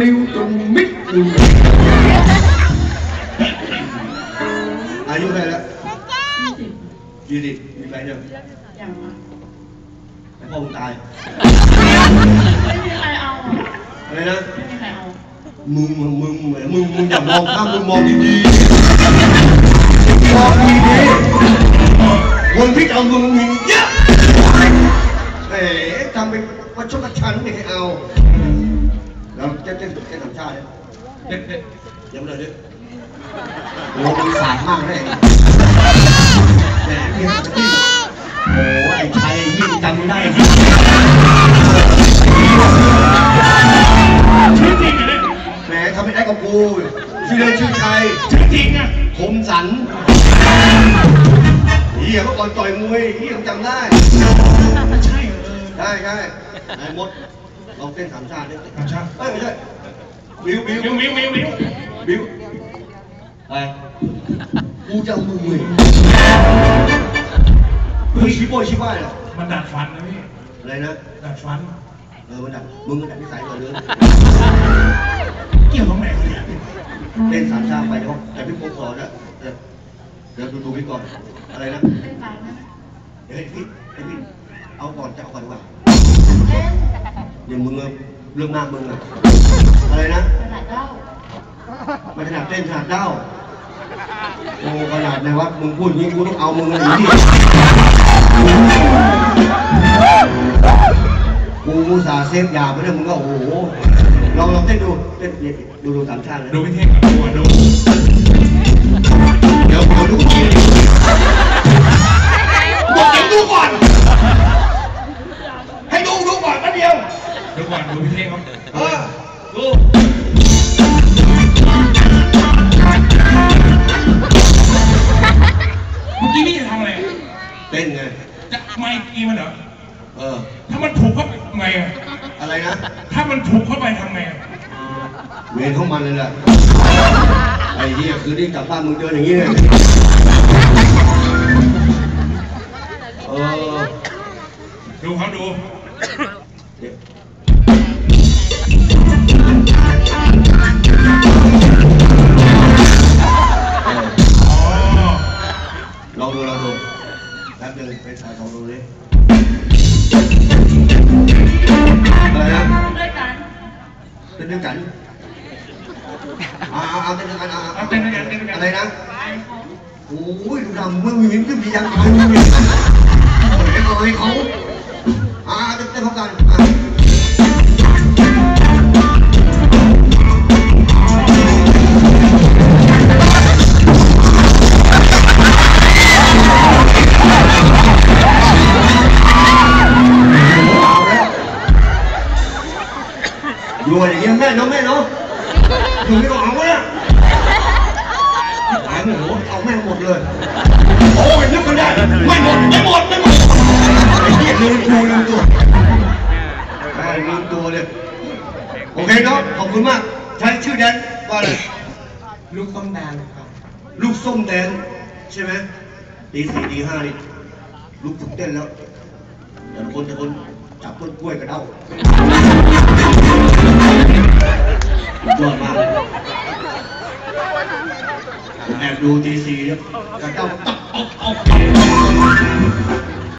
มิวจนมิดอยู่อายุเท่าไหร่แล้วยี่สิบมีแฟนยังอย่างวะแต่พ่อมึงตายไม่ มีใครเอาอะอะไรนะไม่มีใครเอามึงมึงมึงมึงมึงมึงอย่ามองข้ดีๆมองดีๆคนที่เอามึงมีเยอะเอ๋ทำเป็นประชดประชันไม่ให้เอาเราจะเต้นเต้นธรรมชาติเนี่ยเด็ดเด็ดยังไม่เลยดิโอ้มึงสายมากเลยแหมพี่โอ้ไอ้ชัยยิ่งจำได้ชื่อจริงเหรอเนี่ยแหมทำเป็นไอ้กับกูชื่อเล่นชื่อชัยชื่อจริงอะคมสันเฮียเมื่อก่อนต่อยมวยเฮียจำได้ใช่ใช่ใช่ไอ้มด ลองเต้นสามชาติดิสามชาติเอ้ยไม่ใช่บิวบิววิววิววิววิวบิวไปกูจะเอามือมือมึงชี้โป้ยชี้บ้ายเหรอมันดัดฟันนะพี่อะไรนะดัดฟันเออมันดักมึงก็ดักนิสัยก่อนเลยเกี่ยวตรงไหนวะเนี่ยเต้นสามชาติไปเนาะแต่พี่โป๊สอนนะเดี๋ยวเดี๋ยวดูดูพี่ก่อนอะไรนะเล่นไปนะเฮ้ยพี่เฮ้ยพี่เอาก่อนจะเอาก่อนดีกว่าเล่นอย่าง มึงเรื่องมากมึงอะอะไรนะขนาดเล่ามันขนาดเต้นขนาดเด้าโอ้ขนาดในวัดมึงพูดอย่างนี้กูต้องเอามึงเลยดิกูอุตส่าห์เซฟยาไปเนี่ยมึงก็โอ้โหลองลองเต้นดูเต้นดูดูสามชาติเลยดูพี่เท่งกับตัวดู ดูก่อนดูพี่เท่งครับเออดูเมื่อกี้พี่จะทำอะไรเต้นไง จะไม่กีมันเหรอ เออ ถ้ามันถูกเข้าไปทำไงอะอะไรนะ ถ้ามันถูกเข้าไปทำไงอะเวรของมันเลยแหละ ไอ้เหี้ยคือนี่กลับบ้านมึงเดินอย่างนี้เลยเออ ดูเขาดู เดี๋ยว เต้นด้วยกันเอาเอาเอาเต้นด้วยกัน อยู่อย่างเงี้ยแม่เนาะแม่เนาะอยู่ไม่ต้องเอาเนี่ยหายหมูเอาแม่หมดเลยโอ้ยนึกไม่ได้ไม่หมดไม่หมดไม่หมดไอ้เหี้ยลืมกูลืมตัวลืมตัวเลยโอเคเนาะขอบคุณมากใช้ชื่อแดนว่าอะไรลูกต้มแดงครับลูกส้มแดนใช่ไหมตีสี่ตีห้านี่ลูกฝึกเต้นแล้วแต่ละคนแต่ละคน จับต้นกล้วยกระเด้าสุดยอดมากแอบดูทีซีเนี่ยกระเจ้าตับออกออก